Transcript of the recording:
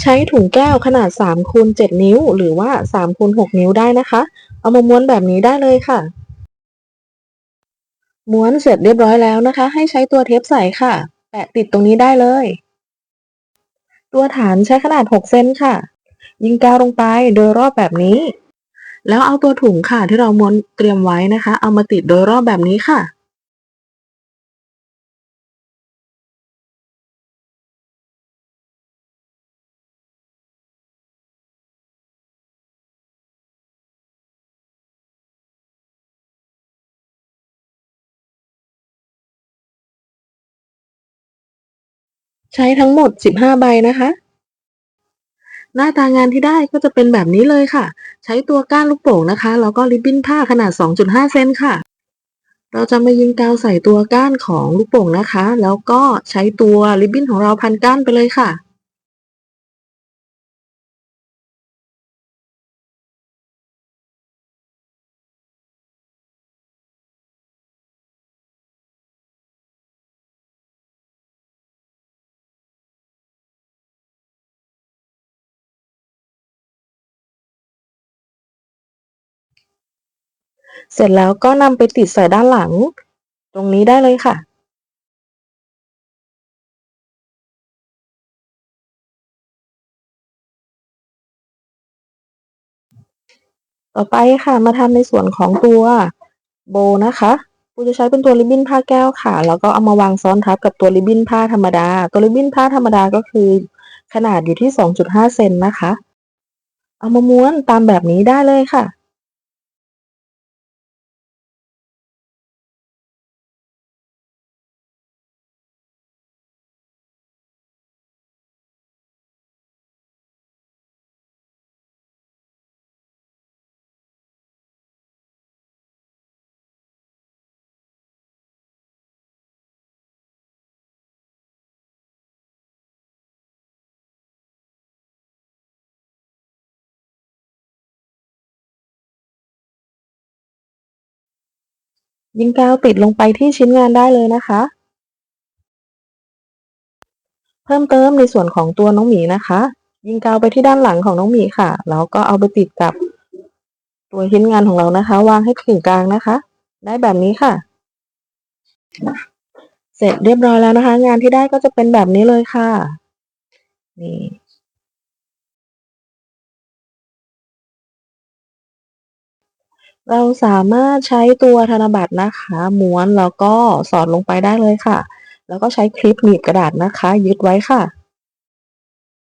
ใช้ถุงแก้วขนาด3คูณ7นิ้ว หรือว่า3คูณ6นิ้วได้นะคะ เอามาม้วนแบบนี้ได้เลยค่ะ ม้วนเสร็จเรียบร้อยแล้วนะคะ ให้ใช้ตัวเทปใสค่ะ แปะติดตรงนี้ได้เลย ตัวฐานใช้ขนาด 6 เซนค่ะ ยิงกาวลงไปโดยรอบแบบนี้ แล้วเอาตัวถุงค่ะที่เราม้วนเตรียมไว้นะคะ เอามาติดโดยรอบแบบนี้ค่ะ ใช้ทั้งหมด 15 ใบนะคะ หน้าตางานที่ได้ก็จะเป็นแบบนี้เลยค่ะ ใช้ตัวก้านลูกโป่งนะคะ แล้วก็ริบบิ้นผ้าขนาด 2.5 เซนค่ะ เราจะมายิงกาวใส่ตัวก้านของลูกโป่งนะคะ แล้วก็ใช้ตัวริบบิ้นของเราพันก้านไปเลยค่ะ เสร็จแล้วก็นำไปติดใส่ด้านหลัง ตรงนี้ได้เลยค่ะ ต่อไปค่ะมาทำในส่วนของตัวโบนะคะปูจะใช้เป็นตัวริบบิ้นผ้าแก้วค่ะ แล้วก็เอามาวางซ้อนทับกับตัวริบบิ้นผ้าธรรมดา ตัวริบบิ้นผ้าธรรมดาก็คือ ขนาดอยู่ที่ 2.5 เซนนะคะ เอามาม้วนตามแบบนี้ได้เลยค่ะ ยิงกาวติดลงไปที่ชิ้นงานได้เลยนะคะ เพิ่มเติมในส่วนของตัวน้องหมีนะคะ ยิงกาวไปที่ด้านหลังของน้องหมีค่ะ แล้วก็เอาไปติดกับตัวชิ้นงานของเรานะคะ วางให้ถึงกลางนะคะ ได้แบบนี้ค่ะ เสร็จเรียบร้อยแล้วนะคะ งานที่ได้ก็จะเป็นแบบนี้เลยค่ะ นี่ เราสามารถใช้ตัวธนบัตรนะคะม้วนแล้วก็สอดลงไปได้เลยค่ะ แล้วก็ใช้คลิปหนีบกระดาษนะคะ ยึดไว้ค่ะ